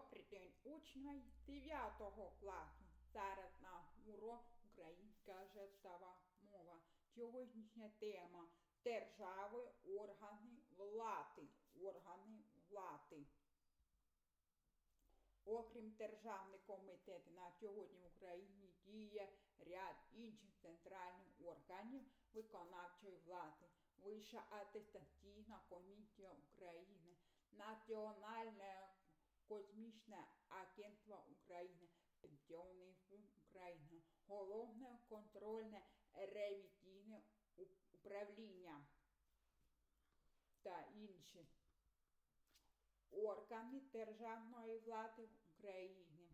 Добрий день, учні 9 класу. Зараз на урок українська жестова мова. Сьогоднішня тема держави, органи влади. Органи влади. Окрім державних комітетів, на сьогодні в Україні діє ряд інших центральних органів виконавчої влади. Вища атестаційна комісія України, Національне космічне агентство України, Пенсіонний фонд України, Головне контрольне ревізійне управління та інші органи державної влади в Україні.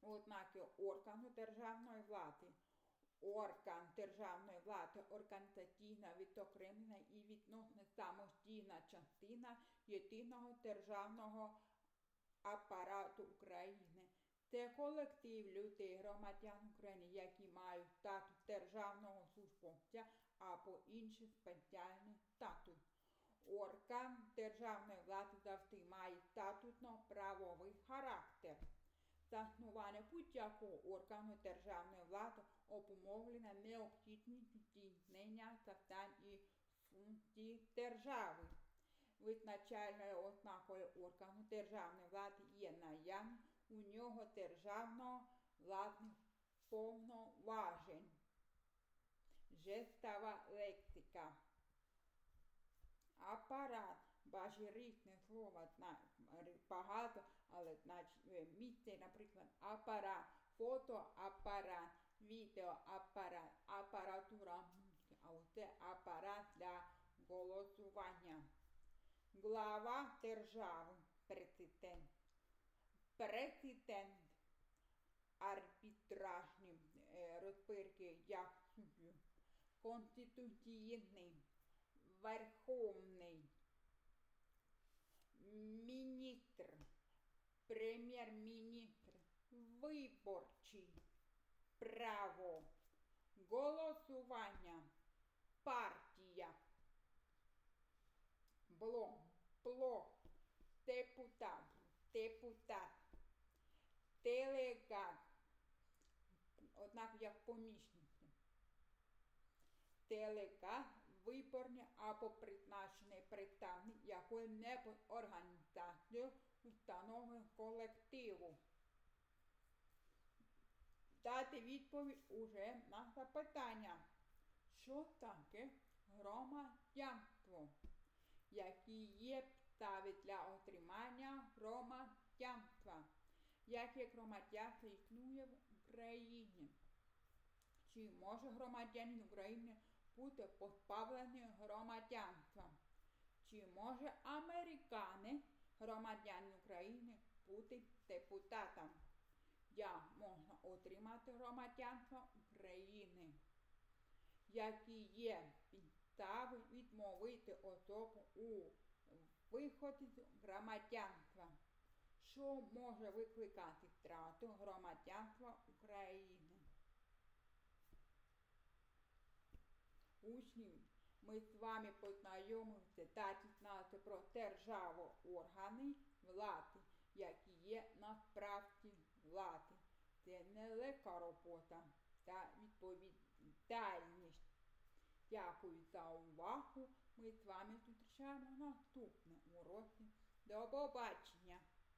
Ознаки органу державної влади. Орган державної влади організаційна відокремлена і відносно самостійна частина єдиного державного апарату України. Це колектив людей, громадян України, які мають статус державного службовця або інший спеціальний статус. Орган державної влади завжди має статутно-правовий характер. Заснування будь-якого органу державної влади обумовлено необхідністю здійснення завдань і функцій держави. Визначальною ознакою органу державної влади є наявність у нього державно владних повноважень. Жестова лексика. Апарат. Бачить різне слово, багато, але е, місце, наприклад, апарат, фотоапарат, відеоапарат, апаратура апарат для голосування. Глава держави, президент. Президент арбітражні е, розбірки як суддю. Конституційний, верховний, міністр, прем'єр-міністр, виборчий, право, голосування, партія, блок, блок, депутат, депутат, делегат, однак як помічниця. Делегат виборний або призначений представник якої-небудь організації, установи колективу. Дати відповідь уже на запитання, що таке громадянство, які є підстави для отримання громадянства, яке громадянство існує в Україні. Чи може громадянин України бути позбавлений громадянства? Чи може американець, громадянин України, бути депутатом? Як можна отримати громадянство України? Які є підстави відмовити особу у виході громадянства? Що може викликати втрату громадянства України? Учнів ми з вами познайомилися та дізналися про державу органи влади, які є насправді влади. Це нелегка робота та відповідальність. Дякую за увагу. Ми з вами зустрічаємо наступне уроці. До побачення!